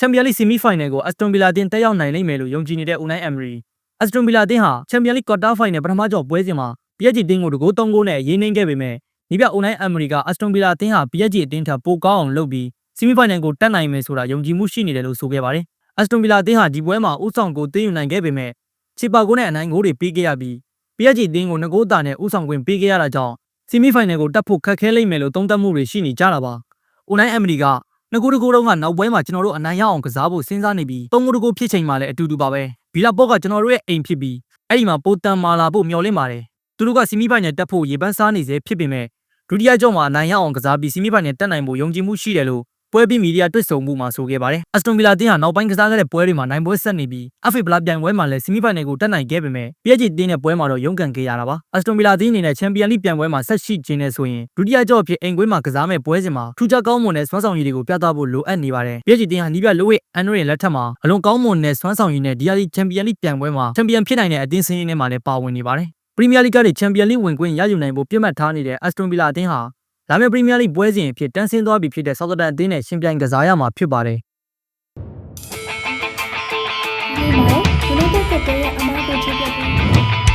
ချန်ပီယံလိဆီမီဖိုင်နယ်ကိုအက်စတွန်ဗီလာအသင်းတက်ရောက်နိုင်လိမ့်မယ်လို့ယုံကြည်နေတဲ့ဦးနိုင်အမ်မရီအက်စတွန်ဗီလာအသင်းဟာချန်ပီယံလိကွာတာဖိုင်နယ်ပထမကြောပွဲစဉ်မှာ PSG အသင်းကိုတကိုး3ဂိုးနဲ့ရေးနှိမ့်ခဲ့ပေမဲ့ဒီပြဦးနိုင်အမ်မရီကအက်စတွန်ဗီလာအသင်းဟာ PSG အသင်းထက်ပိုကောင်းအောင်လုပ်ပြီးဆီမီဖိုင်နယ်ကိုတက်နိုင်မယ်ဆိုတာယုံကြည်မှုရှိနေတယ်လို့ဆိုခဲ့ပါတယ်အက်စတွန်ဗီလာအသင်းဟာဒီပွဲမှာဥဆောင်ကိုသိမ်းယူနိုင်ခဲ့ပေမဲ့ချီပါကိုနဲ့အနိုင်ဂိုးတွေပေးခဲ့ရပြီး PSG အသင်းကိုငကိုးတာနဲ့ဥဆောင်ခွင့်ပေးခဲ့ရတာကြောင့်ဆီမီဖိုင်နယ်ကိုတက်ဖို့ခက်ခဲလိမ့်မယ်လို့သုံးသပ်မှုတွေရှိနေကြတာပါဦးနိုင်အမ်မရီက ငကိုတကိုတုံးကနောက်ပွဲမှာကျွန်တော်တို့အနိုင်ရအောင်ကစားဖို့စဉ်းစားနေပြီးသုံးကိုတကိုဖြစ်ချိန်မှာလည်းအတူတူပါပဲဘီလာပေါ့ကကျွန်တော်တို့ရဲ့အိမ်ဖြစ်ပြီးအဲ့ဒီမှာပိုတန်မာလာဖို့မျှော်လင့်ပါတယ်သူတို့ကစီမီပိုင်နဲ့တက်ဖို့ရေပန်းစားနေစေဖြစ်ပေမဲ့ဒုတိယကြော့မှာအနိုင်ရအောင်ကစားပြီးစီမီပိုင်နဲ့တက်နိုင်ဖို့ယုံကြည်မှုရှိတယ်လို့ ပွဲပြီးမီဒီယာတွေ့ဆုံမှုမှာဆိုခဲ့ပါတယ်အက်စတွန်ဗီလာတင်းဟာနောက်ပိုင်းကစားခဲ့တဲ့ပွဲတွေမှာနိုင်ပွဲဆက်နေပြီးအဖေဘလာပြိုင်ပွဲမှာလည်းစီမီပိုင်နယ်ကိုတက်နိုင်ခဲ့ပေမဲ့ PSG တင်းတဲ့ပွဲမှာတော့ရုန်းကန်ခဲ့ရတာပါအက်စတွန်ဗီလာတင်းအနေနဲ့ချန်ပီယံလိပြိုင်ပွဲမှာဆက်ရှိခြင်းနဲ့ဆိုရင်ဒုတိယကြော့အဖြစ်အိမ်ကွင်းမှာကစားမဲ့ပွဲစဉ်မှာထူးခြားကောင်းမွန်တဲ့စွမ်းဆောင်ရည်တွေကိုပြသဖို့လိုအပ်နေပါတယ် PSG တင်းဟာနီးပြလိုဝစ်အန်ဒရီလက်ထက်မှာအလွန်ကောင်းမွန်တဲ့စွမ်းဆောင်ရည်နဲ့ဒီယာလီချန်ပီယံလိပြိုင်ပွဲမှာချန်ပီယံဖြစ်နိုင်တဲ့အသင်းစင်းရင်းထဲမှာလည်းပါဝင်နေပါတယ်ပရီးမီးယားလိဂ်ကနေချန်ပီယံလိဝင်ခွင့်ရယူနိုင်ဖို့ပြတ်မှတ်ထားနေတဲ့အက်စတွန်ဗီလာအသင်းဟာ လာမယ့်ပရီးမီးယားလိပွဲစဉ်အဖြစ်တန်းဆင်းသွားပြီဖြစ်တဲ့ဆောက်သတန်အသင်းနဲ့ရှင်ပြိုင်ကစားရမှာဖြစ်ပါတယ်ဒီမှာ United ကတည်းကအမားကိုချပြပြီး